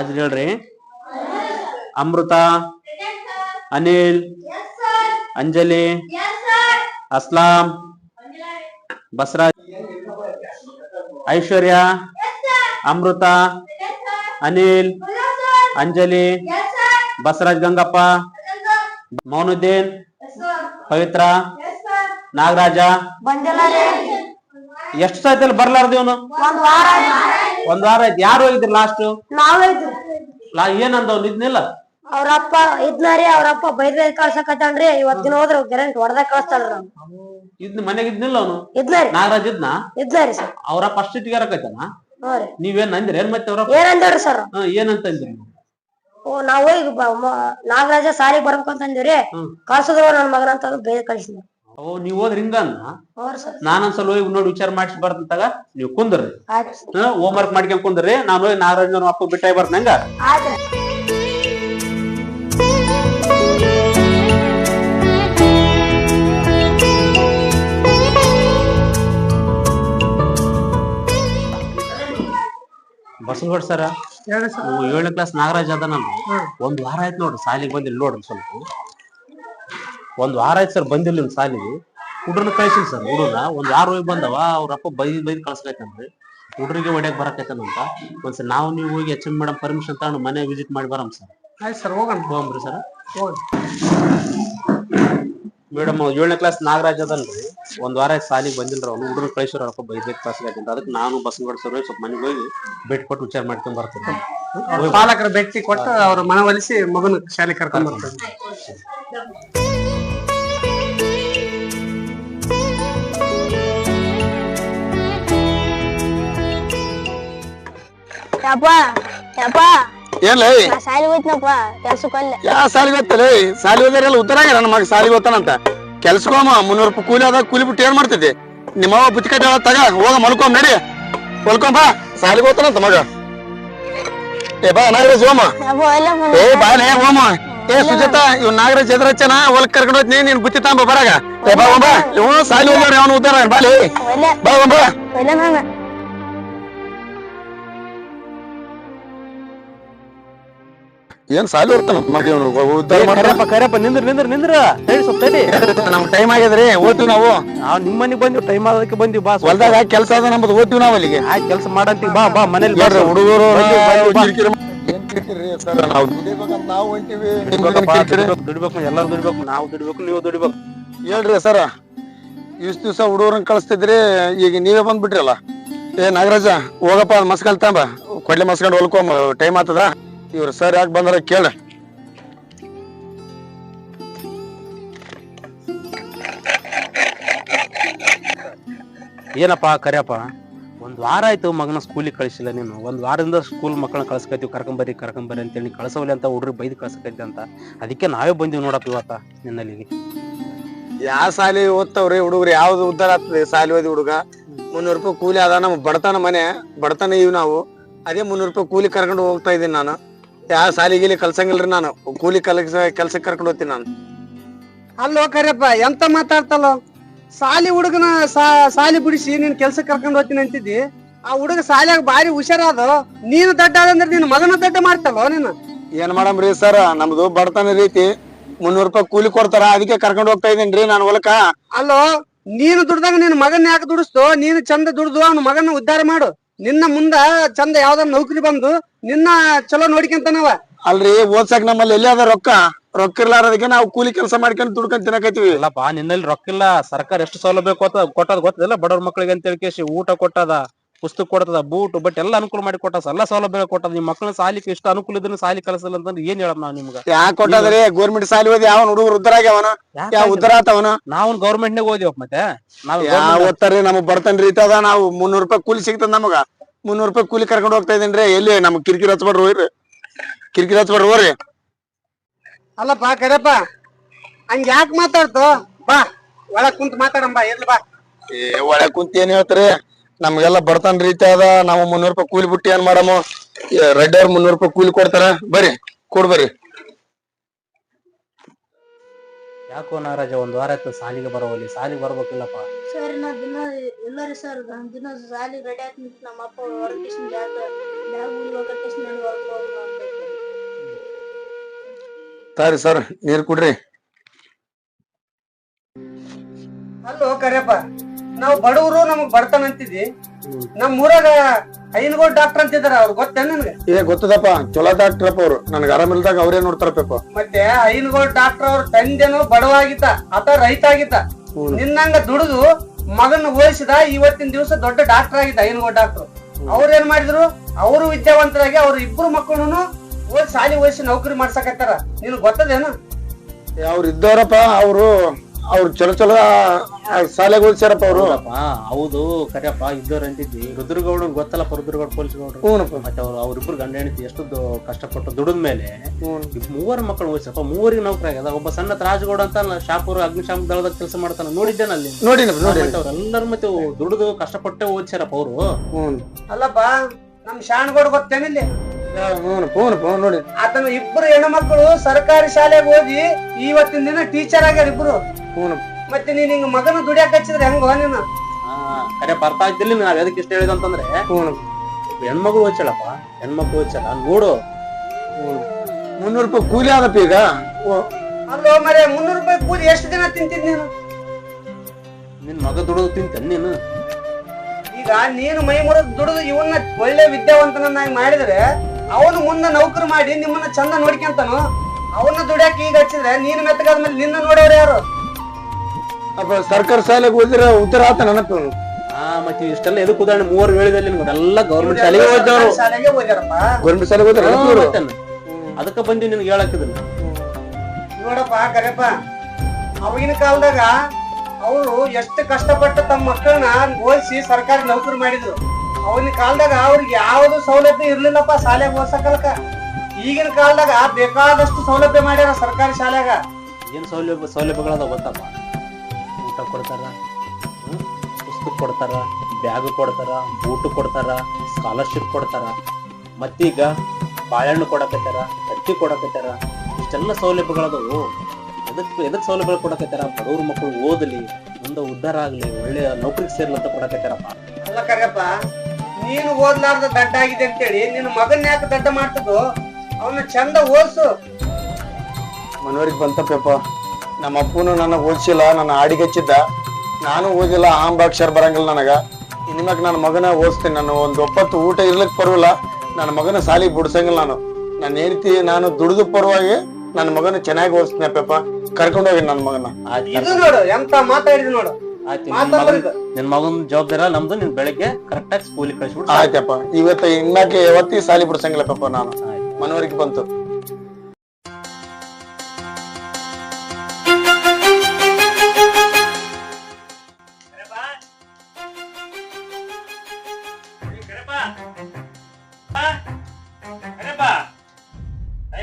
ರಾಜ್ ಹೇಳ್ರಿ. ಅಮೃತ ಅನಿಲ್ ಅಂಜಲಿ ಅಸ್ಲಾಂ ಬಸರಾಜ್ ಐಶ್ವರ್ಯ ಅಮೃತ ಅನಿಲ್ ಅಂಜಲಿ ಬಸರಾಜ್ ಗಂಗಪ್ಪ ಮೌನುದ್ದೀನ್ ಪವಿತ್ರ ನಾಗರಾಜ. ಎಷ್ಟು ಸತಿ ಬರ್ಲಾರ್ದು ಇವನು? ಒಂದ್ ವಾರ ಆಯ್ತು. ಯಾರು ಹೋಗಿದ್ರಿ ಲಾಸ್ಟ್ ನಾವೈತ್ರಿ ಲಾ ಏನಂದವ್ ನಿದ್ನಿಲ್ಲ ಅವ್ರಪ್ಪ ಇದ್ನಾರಿ ಅವ್ರಪ್ಪ ಬೈದ್ರೆ ಬೈದ್ ಕಳ್ಸಕತ್ತಾನ್ರಿ ಇವತ್ತಿನ ಹೋದ್ರ ಗ್ಯಾರಂಟಿ ಹೊಡೆದ ಕಳಿಸ್ತಾಳ್ರಿ ಇದ್ ಇದ್ನ ಮನೆಗ್ ಇದ್ನಿಲ್ಲ ಅವನು? ಇದ್ನಾರಿ. ನಾಗರಾಜ್ ಇದ್ನ? ಇದ್ನಾರಿ ಸರ್. ಅವ್ರ ಫಸ್ಟ್ ಇಟ್ಗಾರಕೈತನ ಹ್ಞೂ ರೀ. ನೀವೇನ್ ಅಂದ್ರಿ ಏನ್ ಮತ್ತೆ ಅವ್ರ ಏನಂದೇವ್ರಿ ಸರ್? ಹಾ ಏನಂತ ಅಂದ್ರಿ? ಓ ನಾವ್ ಹೋಗಿ ನಾಗರಾಜ ಸಾಲಿಗ್ ಬರ್ಬೇಕು ಅಂತ ಅಂದಿವ್ರಿ. ಹ್ಮ್. ಕಳ್ಸಿದ್ರು ನನ್ ಮಗನ ಅಂತ ಅಂದ್ ಬೈದ್ ಓ ನೀವ್ ಹೋದ್ರ ಹಿಂಗ ಹ್ಞೂ ಸರ್ ನಾನೊಂದ್ಸಲ ಹೋಗಿ ನೋಡಿ ವಿಚಾರ ಮಾಡಿಸಿ ಬರ್ತಂತಾಗ ನೀವ್ ಕುಂದ್ರಿ. ಹೋಮ್ ವರ್ಕ್ ಮಾಡ್ಕೊಂಡ್ ಕುಂದ್ರಿ. ನಾನು ಹೋಗಿ ನಾರಾಯಣ ಅಪ್ಪ ಬಿಟ್ಟಾಗಿ ಬರ್ತ ಹಂಗ? ಆಯ್ತು. ಬಸವಗೌಡ ಸರ್ ನೀವು ಏಳನೇ ಕ್ಲಾಸ್ ನಾಗರಾಜ್ ಅದ ನಾನು. ಒಂದ್ ವಾರ ಆಯ್ತು ನೋಡ್ರಿ ಸಾಲಿಗೆ ಬಂದಿಲ್ಲ ನೋಡ್ರಿ ಸ್ವಲ್ಪ. ಒಂದ್ ವಾರ ಆಯ್ತು ಸರ್ ಬಂದಿಲ್ಲ ನಿಮ್ ಸಾಲಿಗೆ ಹುಡ್ರನ್ನ ಕಳಿಸಿಲ್ಲ ಸರ್ ಹುಡುಗ ಒಂದ್ ವಾರ ಹೋಗಿ ಬಂದವ ಅವ್ರ ಅಪ್ಪ ಬೈ ಬೈದ್ ಕಳ್ಸ್ಬೇಕಂದ್ರೆ. ಹುಡ್ರಿಗೆ ಹೊಡ್ಯಾಕ್ ಬರಕೈತನಂತ ಒಂದ್ಸಲ ನಾವು ನೀವು ಹೋಗಿ ಎಚ್ ಎಂ ಮೇಡಮ್ ಪರ್ಮಿಷನ್ ತಗೊಂಡು ಮನೆ ವಿಸಿಟ್ ಮಾಡಿ ಬರಮ್ ಸರ್ ಆಯ್ತು ಸರ್ ಹೋಗೋಣ. ಹೋಗಮ್ರಿ ಸರ್ ಮೇಡಮ್ ಏಳನೇ ಕ್ಲಾಸ್ ನಾಗರಾಜ್ ಅದನ್ರಿ. ಒಂದ್ ವಾರ ಸಾಲಿಗೆ ಬಂದಿಲ್ಲ ಅವ್ನು. ಹುಡುಗರು ಕಳಿಸ್ರ ಅಪ್ಪ ಬೈ ಬೈಕ್ ಕಳ್ಸ್ಬೇಕಂತ. ಅದಕ್ಕೆ ನಾನು ಬಸವಗೌಡ ಸರ್ ಸ್ವಲ್ಪ ಮನೆಗೆ ಹೋಗಿ ಭೇಟಿ ಕೊಟ್ಟು ವಿಚಾರ ಮಾಡ್ಕೊಂಡ್ ಬರ್ತೀನಿ. ಪಾಲಕರ ಭೇಟಿ ಕೊಟ್ಟು ಅವ್ರ ಮನವೊಲಿಸಿ ಮಗನ ಶಾಲೆ ಕರ್ಕೊಂಡ್ ಬರ್ತಾರೆ ಯಪ್ಪ ಯಪ್ಪ. ಏನ್ಲೇ? ನಾ ಸಾಲಿ ಹೋಯ್ತನಪ್ಪ ಕೆಲ್ಸಕ್ಕಲ್ಲ ಯಾ ಸಾಲಿ ಹೋದಾರೆಲ್ಲ ಉತ್ತರಾಗ ನನ್ನ ಮಗ ಸಾಲಿಗೆ ಹೋಗ್ತಾನಂತ. ಕೆಲ್ಸಕ್ಕೋಮ ಮುನ್ನೂರು ರೂಪಾಯಿ ಕೂಲಿ ಕೂಲಿ ಬಿಟ್ಟು ಏನ್ ಮಾಡ್ತಿದ್ದೆ? ತಗ ಹೋಗ ಮಲ್ಕೊಂಬ ನಡಿ. ಹೊಲ್ಕೊಂಬ ಸಾಲಿಗೆ ಹೋಗ್ತಾನಂತ ಮಗ. ಏ ಬಾ ನಾಗರಾಜ್ ಯಪ್ಪ ಏ ಓಮ ಏ ಸುಜಾತ ಇವ್ ನಾಗರಾಜ್ ಎದ್ರಚ್ಚನ ಹೊಲಕ್ ಕರ್ಕೊಂಡು ಹೋಗ್ತೀನಿ ನೀನ್ ಬುತ್ತಿ ತಾಂಬ ಬರಾಗ. ಏ ಬಾ ಬಾ ಇವ್ ಸಾಲಿ ಹೋಗ್ಯಾರ ಅವನು ಉದ್ದಾರ ಬಾಲೆ ಬಾ ಬಾ ಒಲ್ಲ ಏನ್ ಸಾಲಿ ಇವನು ಉದ್ದಾರ ಕರೆಯಪ್ಪ ಕರೆಯಪ್ಪ ನಿಂದ್ರ ನಿಂದ್ರ ನಿಂದ್ರ. ಹೇಳಿ ಸ್ವಲ್ಪ ತಡಿ. ನಮ್ ಟೈಮ್ ಆಗ್ಯದ್ರಿ ಓದ್ತೀವಿ ನಾವು. ನಾವು ನಿಮ್ಮ ಮನೆಗೆ ಬಂದಿವಿ ಟೈಮ್ ಆಗೋದಕ್ಕೆ ಬಂದಿವಿ ಬಾ. ಹೊಲ್ದಾಗ ಕೆಲಸ ಅದ ನಮ್ದು ಓದ್ತೀವಿ ನಾವು ಅಲ್ಲಿಗೆ. ಆಯ್ತು ಕೆಲಸ ಮಾಡಂತೀವಿ ಬಾ ಬಾ ಮನೇಲಿ ಬಾ. ಹುಡುಗರು ನಾವು ದುಡಿಬೇಕಂತ ನಾವು ಹೊಂಟಿವಿ. ದುಡಿಬೇಕು ಎಲ್ಲರೂ ದುಡಿಬೇಕು ನಾವು ದುಡಿಬೇಕು ನೀವು ದುಡಿಬೇಕು. ಹೇಳ್ರಿ ಸರ ಇಷ್ಟು ದಿವಸ ಹುಡುಗರನ್ನ ಕಳಿಸ್ತಿದ್ರಿ ಈಗ ನೀವೇ ಬಂದ್ಬಿಟ್ರಲ್ಲ. ಏ ನಾಗರಾಜ ಹೋಗಪ್ಪ ಮಸ್ಕಲ್ ತಾಂಬ. ಕೊಡ್ಲೆ ಮಸ್ಕೊಂಡು ಹೊಲ್ಕೊಂಬ ಟೈಮ್ ಆತದ? ಇವ್ರು ಸರ್ ಯಾಕೆ ಬಂದಾರ ಕೇಳ. ಏನಪ್ಪ ಕರಿಯಪ್ಪ, ಒಂದ್ ವಾರ ಆಯ್ತು ಮಗನ ಸ್ಕೂಲಿಗೆ ಕಳಿಸಿಲ್ಲ ನೀನು. ಒಂದ್ ವಾರದಿಂದ ಸ್ಕೂಲ್ ಮಕ್ಕಳನ್ನ ಕಳ್ಸ್ಕೈತಿವಿ ಕರ್ಕೊಂಬರಿ ಕರ್ಕೊಂಬರಿ ಅಂತೇಳಿ ಕಳ್ಸವಲ್ಲಿ ಅಂತ ಹುಡ್ರಿ ಬೈದ್ ಕಳ್ಸಕೈತಿ ಅಂತ. ಅದಕ್ಕೆ ನಾವೇ ಬಂದಿವಿ ನೋಡಪ್ಪ ಇವತ್ತ ನಿನ್ನಲ್ಲಿಗೆ ಯಾವ ಸಾಲಿ ಓದ್ತಾವ್ರಿ ಹುಡುಗರು? ಯಾವ್ದು ಉದ್ದಾರ ಆಗ್ತದೆ ಸಾಲಿ ಓದಿ ಹುಡುಗ? ಮುನ್ನೂರು ರೂಪಾಯಿ ಕೂಲಿ ಅದ ನಮ್ಮ ಬಡತನ ಮನೆ, ಬಡತನ ಇವ್ ನಾವು. ಅದೇ ಮುನ್ನೂರು ರೂಪಾಯಿ ಕೂಲಿ ಕರ್ಕೊಂಡು ಹೋಗ್ತಾ ಇದ್ದೀನಿ ನಾನು. ಯಾವ ಸಾಲಿ ಗೀಲಿ ಕಲ್ಸಂಗಿಲ್ರಿ ನಾನು. ಕೂಲಿ ಕಲಸ ಕೆಲ್ಸಕ್ಕೆ ಕರ್ಕೊಂಡು ಹೋಗ್ತೀನಿ ನಾನು. ಅಲ್ಲೋ ಕರಿಯಪ್ಪ ಎಂತ ಮಾತಾಡ್ತಲ್ಲ? ಸಾಲಿ ಹುಡುಗನ ಸಾಲಿ ಬಿಡಿಸಿ ನೀನ್ ಕೆಲ್ಸಕ್ಕೆ ಕರ್ಕೊಂಡು ಹೋಗ್ತೀನಿ ಅಂತಿದ್ದಿ. ಆ ಹುಡುಗ ಸಾಲಿಯಾಗ ಬಾರಿ ಹುಷಾರಾದ ನೀನು ದಡ್ಡ ಅಂದ್ರೆ ನಿನ್ ಮಗನ ದಡ್ಡ ಮಾಡ್ತಲ್ಲೋ ನೀನು? ಏನ್ ಮಾಡಮ್ರಿ ಸರ್ ನಮ್ದು ಬಡತನ ರೀತಿ. ಮುನ್ನೂರು ರೂಪಾಯಿ ಕೂಲಿ ಕೊಡ್ತಾರ ಅದಕ್ಕೆ ಕರ್ಕೊಂಡು ಹೋಗ್ತಾ ಇದೀನಿ ನಾನು ಹೊಲಕ ಅಲ್ಲೋ ನೀನು ದುಡ್ದಾಗ ನಿನ್ ಮಗನ ಯಾಕೆ ದುಡಿಸ್ತು ನೀನು ಚಂದ ದುಡ್ದು ಅವ್ನ ಮಗನ ಉದ್ಧಾರ ಮಾಡು. ನಿನ್ನ ಮುಂದ ಚಂದ ಯಾವ್ದಾರ ನೌಕರಿ ಬಂದು ನಿನ್ನ ಚಲೋ ನೋಡ್ಕೊಂತಾನವ. ಅಲ್ರಿ ಓದ್ಸಕ್ ನಮ್ಮಲ್ಲಿ ಎಲ್ಲಿ ಅದ ರೊಕ್ಕ? ರೊಕ್ಕ ಇರ್ಲಾರದಕ್ಕೆ ನಾವು ಕೂಲಿ ಕೆಲಸ ಮಾಡ್ಕೊಂಡು ದುಡ್ಕೊಂಡ್ ತಿನ್ನಕೈತಿವಿ ಇಲ್ಲಪ್ಪ ನಿನ್ನಲ್ಲಿ ರೊಕ್ಕ ಇಲ್ಲ. ಸರ್ಕಾರ ಎಷ್ಟು ಸೌಲಭ್ಯ ಕೊತ್ತ ಕೊಟ್ಟದ ಗೊತ್ತದಿಲ್ಲ ಬಡವ್ರ ಮಕ್ಕಳಿಗೆ ಅಂತ ಹೇಳ್ಕೇಶಿ ಊಟ ಕೊಟ್ಟದ. ಪುಸ್ತಕ ಕೊಡ್ತದ ಬೂಟ್ ಬಟ್ ಎಲ್ಲ ಅನುಕೂಲ ಮಾಡಿ ಕೊಟ್ಟ ಎಲ್ಲ ಸೌಲಭ್ಯ ಕೊಟ್ಟದ. ನಿಮ್ ಮಕ್ಕಳನ್ನ ಸಾಲಿಗೆ ಎಷ್ಟು ಅನುಕೂಲ ಇದ್ರೆ ಸಾಲಿ ಕಲಸಲ್ಲ ಅಂತಂದ್ರೆ ಏನ್ ಹೇಳಮ್ ನಾವ್ ನಿಮ್ಗೆ? ಯಾಕೆ ಕೊಟ್ಟದ್ರಿ ಗೌರ್ಮೆಂಟ್ ಸಾಲಿ ಓದಿ ಯಾವ ಹುಡುಗರು ಉದ್ದಾರ ಆಗ್ಯಾವನ? ಯಾವ ಉದ್ದರ ಆತವನ ನಾವು ಗೌರ್ಮೆಂಟ್ ನಾಗ ಓದಿವಪ್ಪ ಮತ್ತೆ? ನಾವು ಯಾವ ಓದ್ತಾರ್ರಿ ನಮಗ್ ರೀ ಇತ್ತದ ಅದ ನಾವು ಮುನ್ನೂರು ರೂಪಾಯಿ ಕೂಲಿ ಸಿಗ್ತದ ನಮಗ. ಮುನ್ನೂರ್ ರೂಪಾಯಿ ಕೂಲಿ ಕರ್ಕೊಂಡು ಹೋಗ್ತಾ ಇದೀನ್ರಿ ಎಲ್ಲಿ? ನಮ್ಗ್ ಕಿರಿಕಿರಿ ಹಚ್ಬಾರ್ರಿ ಹೋಗ್ರಿ. ಕಿರಿಕಿರಿ ಹಚ್ಬಾರ್ರಿ ಹೋಗ್ರಿ. ಅಲ್ಲಪ್ಪ ಕರೆಪ್ಪ ಹಂಗ ಯಾಕೆ ಮಾತಾಡ್ತು? ಬಾ ಒಳಗ್ ಕುಂತ ಮಾತಾಡಮ್ಮ ಬಾ ಎಲ್ಲಿ ಬಾ. ಏ ಒಳಗ್ ಕುಂತ ಏನ್ ಹೇಳ್ತೀರಿ? ನಮ್ಗೆಲ್ಲ ಬಡತನ ರೀತಿ ಅದ. ನಾವು ಮುನ್ನೂರು ರೂಪಾಯಿ ಕೂಲಿ ಬಿಟ್ಟು ಏನ್ ಮಾಡಮ್ಮ ರೆಡ್ ಅವ್ರ ಮುನ್ನೂರು ರೂಪಾಯಿ ಕೂಲಿ ಕೊಡ್ತಾರ. ಬರ್ರಿ ಕೊಡ್ಬರ್ರಿ ಯಾಕೋ ನಾರಾಜ ಒಂದ್ ವಾರ ಆಯ್ತು ಸಾಲಿಗೆ ಬರೋವಲ್ಲಿ. ಸಾಲಿಗೆ ಬರ್ಬೇಕಿಲ್ಲಪ್ಪ. ಸರ್ ನಾ ದಿನ ಇಲ್ಲ ರೀ ಸರ್ ದಿನ ಸಾಲಿ ರೆಡಿ ಆಯ್ತು ನಮ್ಮ ಅಪ್ಪ ಸರಿ ಸರ್ ನೀರ್ ಕುಡ್ರಿ. ಹಲೋ ಕರೆಯಪ್ಪ. ನಾವು ಬಡವರು ನಮಗ್ ಬಡತನ ಅಂತಿದ್ವಿ. ನಮ್ ಊರಾಗ ಐನಗೋಡ್ ಡಾಕ್ಟರ್ ಅಂತಿದಾರ ಅವ್ರು ಗೊತ್ತೇನ್ ನನ್ಗೆ? ಏ ಗೊತ್ತದಪ್ಪ. ಚಲೋ ಡಾಕ್ಟ್ರಪ್ಪ ಅವ್ರು. ನನ್ಗೆ ಆರಾಮಿಲ್ದಾಗ ಅವರೇ ನೋಡ್ತಾರಪ್ಪ ಮತ್ತೆ ಐನಗೋಡ್ ಡಾಕ್ಟರ್ ಅವ್ರ ತಂದೆನು ಬಡವಾಗಿದ್ದ ಆತ ರೈತ ಆಗಿದ್ದ. ನಿನ್ನಂಗ ದುಡಿದು ಮಗನ ಓದಿಸಿದ ಇವತ್ತಿನ ದಿವಸ ದೊಡ್ಡ ಡಾಕ್ಟರ್ ಆಗಿದ್ದ ಐನಗೋಡ್ ಡಾಕ್ಟರ್ ಅವ್ರ ಏನ್ ಮಾಡಿದ್ರು? ಅವರು ವಿದ್ಯಾವಂತರಾಗಿ ಅವ್ರ ಇಬ್ರು ಮಕ್ಕಳನ್ನು ಓದಿ ಸಾಲಿ ಓದಿಸಿ ನೌಕರಿ ಮಾಡ್ಸಕತ್ತಾರ. ನಿನ್ ಗೊತ್ತದೇನು? ಅವ್ರು ಇದ್ದವರಪ್ಪ ಅವರು ಅವ್ರು ಚಲೋ ಚಲೋ ಶಾಲೆಗೆ ಓದಿಸ್ಯಾರಪ್ಪ ಅವರು. ಹೌದಪ್ಪ ಹೌದು ಕರೆಯಪ್ಪ ಇದ್ದವ್ರು ಅಂತಿದ್ವಿ. ರುದ್ರಗೌಡ ಗೊತ್ತಲ್ಲಪ್ಪ ರುದ್ರಗೌಡ ಪೊಲೀಸ್ ಗೌಡ್ರು ಹ್ಞೂನಪ್ಪ. ಮತ್ತೆ ಅವ್ರು ಅವ್ರಿಬ್ರು ಗಂಡ ಹೆಂಡತಿ ಎಷ್ಟು ಕಷ್ಟಪಟ್ಟು ದುಡಿದ ಮೇಲೆ ಮೂವರ ಮೂವರು ಮಕ್ಕಳು ಓದಿಸಪ್ಪ ಮೂವರಿಗೆ ನೌಕರಿ ಆಗ್ಯದ. ಒಬ್ಬ ಸಣ್ಣ ರಾಜಗೌಡ ಅಂತ ಶಾಪುರ ಅಗ್ನಿಶಾಮಕ ದಳದಾಗ ಕೆಲಸ ಮಾಡ್ತಾನ ನೋಡಿದ್ದೇನೆ ಅಲ್ಲಿ. ನೋಡಿ ನೋಡಿ ಮತ್ತೆ ಅವ್ರೆಲ್ಲರೂ ಮತ್ತೆ ದುಡಿದು ಕಷ್ಟಪಟ್ಟೆ ಓದ್ಸ್ಯಾರಪ್ಪ ಅವರು. ಹ್ಞೂ ಅಲ್ಲಪ್ಪ ನಮ್ ಶಾಣ್ಗೌಡ ಗೊತ್ತೇನಿಲ್ಲ? ನೋಡಿ. ಆತನ ಇಬ್ರು ಹೆಣ್ಮಕ್ಳು ಸರ್ಕಾರಿ ಶಾಲೆಗೆ ಹೋಗಿ ಇವತ್ತಿನ ದಿನ ಟೀಚರ್ ಆಗ್ಯಾರ ಇಬ್ರು. ಮತ್ತೆ ನೀನ್ ಹಿಂಗ ಮಗನ ದುಡಿಯಾಕ ಹಚ್ಚಿದ್ರೆ ಹೆಂಗ ನೀನು? ಕರೆ ಬರ್ತಾ ಇದ್ದಿಲ್ಲ ನಾವ್ ಎದಕ್ಕೆ ಇಷ್ಟ ಹೇಳಿದ ಅಂತಂದ್ರೆ? ಹೆಣ್ಮಗಳು ಓದ್ಸಳಪ್ಪ ಹೆಣ್ಮಕ್ಳು ಓದ್ಸಲ್ಲ ನೋಡು. ಮುನ್ನೂರು ರೂಪಾಯಿ ಕೂಲಿ ಆದಪ್ಪ ಈಗ. ಅಲ್ಲೋ ಮರೆ ಮುನ್ನೂರು ರೂಪಾಯಿ ಕೂಲಿ ಎಷ್ಟು ದಿನ ತಿಂತಿದ್ ನೀನು? ನಿನ್ ಮಗ ದುಡಿದು ತಿಂತ ನೀನು? ಈಗ ನೀನು ಮೈ ಮುರಿದು ದುಡಿದು ಇವನ್ನ ಒಳ್ಳೆ ವಿದ್ಯಾವಂತನನ್ನಾಗಿ ಮಾಡಿದ್ರೆ ಅವನು ಮುಂದೆ ನೌಕರಿ ಮಾಡಿ ನಿಮ್ಮನ್ನ ಚಂದ ನೋಡ್ಕೊಂತಾನು. ಅವನ್ನ ದುಡಿಯಾಕ ಈಗ ಹಚ್ಚಿದ್ರೆ ನೀನು ಮೆತ್ತಗಾದ್ಮೇಲೆ ನಿನ್ನ ನೋಡೋರು ಯಾರು? ಅಪ್ಪ ಸರ್ಕಾರ ಶಾಲೆಗೆ ಹೋದ್ರೆ ಉತ್ತರ ಆತ ನೆನಪು. ಆ ಮತ್ತೆ ಇಷ್ಟೆಲ್ಲ ಎದಕ್ಕೆ ಉದಾಹರಣೆ ಮೂವರು ಹೇಳಿದಲ್ಲಿ ಎಲ್ಲ ಗೌರ್ಮೆಂಟ್ ಶಾಲೆಗೆ ಹೋದವರು. ಶಾಲೆಗೆ ಓದ್ಯಾರಪ್ಪ ಗೌರ್ಮೆಂಟ್ ಶಾಲೆಗೆ ಹೋದ್ರೆ. ಅದಕ್ಕೆ ಬಂದಿ ನಿನ್ಗೆ ಹೇಳಕ್ಕಿದ್ರು ನೋಡಪ್ಪ ಕರೆಪ್ಪ ಅವಾಗಿನ ಕಾಲದಾಗ ಅವರು ಎಷ್ಟು ಕಷ್ಟಪಟ್ಟು ತಮ್ಮ ಮಕ್ಕಳನ್ನ ಓದಿಸಿ ಸರ್ಕಾರಿ ನೌಕರಿ ಮಾಡಿದ್ರು. ಅವಾಗಿನ ಕಾಲದಾಗ ಅವ್ರಿಗೆ ಯಾವ್ದು ಸೌಲಭ್ಯ ಇರ್ಲಿಲ್ಲಪ್ಪ ಶಾಲೆಗೆ ಓದ್ಸಕಲ್ಕ ಈಗಿನ ಕಾಲದಾಗ ಬೇಕಾದಷ್ಟು ಸೌಲಭ್ಯ ಮಾಡ್ಯಾರ ಸರ್ಕಾರಿ ಶಾಲೆಗ ಏನ್ ಸೌಲಭ್ಯ ಸೌಲಭ್ಯಗಳದ ಗೊತ್ತಪ್ಪ ಊಟ ಕೊಡ್ತಾರ? ಪುಸ್ತಕ ಕೊಡ್ತಾರ ಬ್ಯಾಗ್ ಕೊಡ್ತಾರ ಬೂಟ್ ಕೊಡ್ತಾರ ಸ್ಕಾಲರ್ಶಿಪ್ ಕೊಡ್ತಾರ. ಮತ್ತೀಗ ಬಾಳೆಹಣ್ಣು ಕೊಡಕತ್ತಾರ ಅಕ್ಕಿ ಕೊಡಕತ್ತಾರ. ಇಷ್ಟೆಲ್ಲ ಸೌಲಭ್ಯಗಳದವು. ಎದಕ್ಕೆ ಎದಕ್ಕೆ ಸೌಲಭ್ಯಗಳು ಕೊಡಕತ್ತಾರ? ಬಡವ್ರ ಮಕ್ಕಳು ಓದಲಿ ಮುಂದೆ ಉದ್ಧಾರ ಆಗಲಿ ಒಳ್ಳೆಯ ನೌಕರಿಗೆ ಸೇರ್ಲಂತ ಕೊಡಕತ್ತಾರಪ್ಪ. ಅಲ್ಲ ಕರೆಯಪ್ಪ ನೀನು ಓದ್ಲಾರ್ದ ದಡ್ಡ ಆಗಿದೆ ಅಂತೇಳಿ ನಿನ್ನ ಮಗನ್ ಯಾಕೆ ದಡ್ಡ ಮಾಡ್ತದ್ದು ಅವನ ಚಂದ ಓದ್ಸು. ಮನೋರಿಗೆ ಬಂತಪ್ಪ ನಮ್ಮ ಅಪ್ಪನು ನನ್ನ ಓದಿಸಿಲ್ಲ ನನ್ನ ಆಡಿಗೆ ಹಚ್ಚಿದ್ದ. ನಾನು ಓದಿಲ್ಲ ಆಂಬಾಕ್ಷರ ಬರಂಗಿಲ್ಲ ನನಗ. ಇನ್ಮ್ಯಾಗ ನನ್ನ ಮಗನ ಓದಿಸ್ತೀನಿ ನಾನು ಒಂದು ಒಪ್ಪತ್ತು ಊಟ ಇರ್ಲಿಕ್ಕೆ ಪರವಿಲ್ಲ. ನನ್ನ ಮಗನ ಸಾಲಿಗೆ ಬಿಡ್ಸಂಗಿಲ್ಲ ನಾನು. ನನ್ನ ಹೆಂಡತಿ ನಾನು ದುಡಿದು ಪರವಾಗಿ ನನ್ನ ಮಗನ ಚೆನ್ನಾಗಿ ಓದಿಸ್ತೀನಿ ಅಪ್ಪಪ್ಪ. ಕರ್ಕೊಂಡೋಗಿ ನನ್ನ ಮಗನ ನೋಡು ಎಂತ ಮಾತಾಡಿದ್ ನೋಡು. ನಿನ್. ಮಗನ್ ಜವಾಬ್ದಾರ ನಮ್ದು. ನಿನ್ ಬೆಳಿಗ್ಗೆ ಕರೆಕ್ಟ್ ಆಗಿ ಸ್ಕೂಲಿಗೆ ಕಳಿಸ್ಬಿಟ್ಟು ಆಯ್ತಪ್ಪ. ಇವತ್ತು ಇನ್ಮ್ಯಾಕೆ ಯಾವತ್ತಿ ಸಾಲಿ ಬಿಡ್ಸಂಗಿಲ್ಲಪ್ಪ ನಾನು. ಮನವರಿಕೆ ಮನವರಿಗೆ ಬಂತು.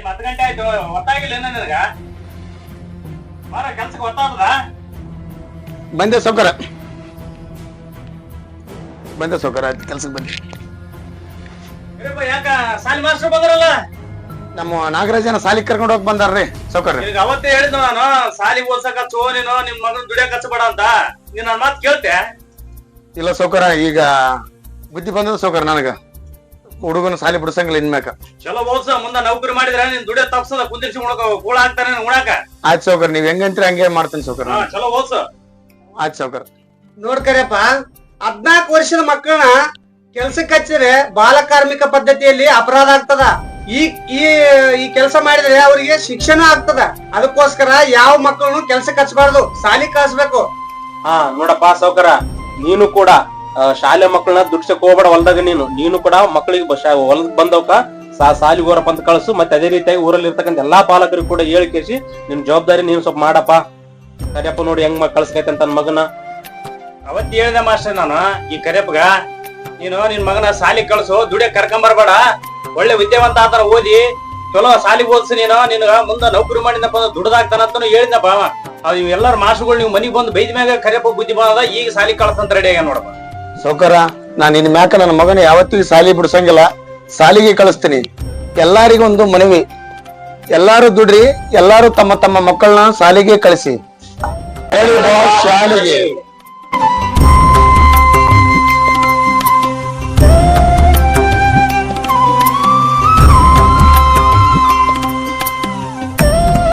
ಹತ್ತು ಗಂಟೆ ಆಯ್ತು ಗೊತ್ತಾಗಿಲ್ಲ ಏನ ನಿನಗ. ಬಾರ ಕೆಲ್ಸಕ್ಕೆ ಗೊತ್ತಾಗ್ತದ ಬಂದೆ ಸೌಕರ ಬಂದೆ ಸೌಕರ ಆಯ್ತು ಕೆಲ್ಸಕ್ಕೆ ಬಂದೆ ಯಾಕ ಸಾಲಿ ಮಾಸ್ಟರ್ ಬಂದ್ರಲ್ಲ? ನಮ್ಮ ನಾಗರಾಜನ ಸಾಲಿ ಕರ್ಕೊಂಡು ಹೋಗಿ ಬಂದಾರ್ರಿ ಸೌಕರ್ಯ ಈಗ ಅವತ್ತೇ ಹೇಳಿದ್ನು ನಾನು ಸಾಲಿ ಓದ್ಸಕ ಹಚ್ಚು ನೀನು ನಿಮ್ ಮಗನ್ ದುಡಿಯಕ್ ಹಚ್ಚಬೇಡ ಅಂತ. ನೀನ್ ನನ್ ಮಾತ್ ಕೇಳ್ತೆ ಇಲ್ಲ ಸೌಕರ ಈಗ ಬುದ್ಧಿ ಬಂದದ ಸೌಕರ ನನಗ. ಹುಡುಗನ ಸಾಲಿ ಬಿಡ್ಸಂಗಿಲ್ಲ ಇನ್ಮ್ಯಾಕ. ಚಲೋ ಓದ್ಸ ಮುಂದೆ ನೌಕರಿ ಮಾಡಿದ್ರೆ ನಿನ್ ದುಡಿಯ ತಪ್ಸದ ಕುಂದಿರ್ಸಿ ಉಣಕ ಕೂಳ ಹಾಕ್ತಾನೆ ಉಣಾಕ. ಆಯ್ತು ಸೌಕರ್ ನೀವ್ ಹೆಂಗಂತೀರಿ ಹಂಗೆ ಮಾಡ್ತೀನಿ ಸೌಕರ್ ಚಲೋ ಓದ್ಸ. ಆಯ್ತು ನೋಡ್ಕರಪ್ಪ ಹದ್ನಾಲ್ಕು ವರ್ಷದ ಮಕ್ಕಳನ್ನ ಕೆಲ್ಸಕ್ಕೆ ಹಚ್ಚಿದ್ರೆ ಬಾಲ ಕಾರ್ಮಿಕ ಪದ್ಧತಿಯಲ್ಲಿ ಅಪರಾಧ ಆಗ್ತದ. ಈ ಈ ಈ ಕೆಲಸ ಮಾಡಿದ್ರೆ ಅವರಿಗೆ ಶಿಕ್ಷಣ ಆಗ್ತದ. ಅದಕ್ಕೋಸ್ಕರ ಯಾವ ಮಕ್ಕಳನ್ನು ಕೆಲ್ಸಕ್ಕೆ ಹಚ್ಚಬಾರ್ದು ಸಾಲಿ ಕಳಿಸ್ಬೇಕು. ಹಾ ನೋಡಪ್ಪ ಸೌಕರ ನೀನು ಕೂಡ ಆ, ಶಾಲೆ ಮಕ್ಕಳನ್ನ ದುಡ್ಸಕ್ ಹೋಗ್ಬೇಡ ಹೊಲ್ದಾಗ ನೀನು. ನೀನು ಕೂಡ ಮಕ್ಕಳಿಗೆ ಹೊಲಕ್ ಬಂದವಕ ಸಾ ಸಾಲಿಗೆ ಹೋರಪ್ಪ ಅಂತ ಕಳ್ಸು. ಮತ್ತೆ ಅದೇ ರೀತಿಯಾಗಿ ಊರಲ್ಲಿ ಇರ್ತಕ್ಕಂಥ ಎಲ್ಲಾ ಪಾಲಕರಿಗೂ ಕೂಡ ಹೇಳಿ ಕೇಸಿ ನಿನ್ ಜವಾಬ್ದಾರಿ ನೀನು ಸ್ವಲ್ಪ ಮಾಡಪ್ಪ. ಸರಿಯಪ್ಪ ನೋಡಿ ಹೆಂಗ್ ಮಕ್ ಕಳ್ಸ್ಕೈತೆ ಅಂತ ಮಗನ? ಅವತ್ತು ಹೇಳ್ದೆ ಮಾಸ್ಟರ್ ನಾನು ಈ ಕರಿಯಪ್ಪಗ ನೀನು ನಿನ್ ಮಗನ ಸಾಲಿ ಕಳ್ಸು ದುಡಿಯ ಕರ್ಕೊಂಬರ್ಬೇಡ ಒಳ್ಳೆ ವಿದ್ಯಾವಂತ ಆತರ ಓದಿ ಚಲೋ ಸಾಲಿಗೆ ಓದಿಸಿ ನೀನು ನಿನಗ ಮುಂದ ನೌಕರಿ ಮಾಡಿದಪ್ಪ ದುಡ್ದಾಗ್ತಾನಂತ ಬಾವ. ಅವ್ ಎಲ್ಲಾರ ಮಾಸ್ಟರ್ಗಳು ನೀವು ಮನಿಗ್ ಬಂದು ಬೈದ ಮ್ಯಾಗ ಕರಿಯಪ್ಪ ಬುದ್ಧಿ ಬಂದದ ಈಗ ಸಾಲಿ ಕಳ್ಸಂತ ರೆಡಿ ಆಗ ನೋಡಪ್ಪ. ಸೌಕರ ನಾನು ನಿನ್ ಮ್ಯಾಕ ನನ್ನ ಮಗನ ಯಾವತ್ತಿಗೂ ಸಾಲಿ ಬಿಡ್ಸಂಗಿಲ್ಲ. ಸಾಲಿಗೆ ಕಳಿಸ್ತೀನಿ. ಎಲ್ಲಾರಿಗೊಂದು ಮನವಿ. ಎಲ್ಲಾರು ದುಡ್ರಿ ಎಲ್ಲಾರು ತಮ್ಮ ತಮ್ಮ ಮಕ್ಕಳನ್ನ ಸಾಲಿಗೆ ಕಳಿಸಿ. Everybody, boss trying.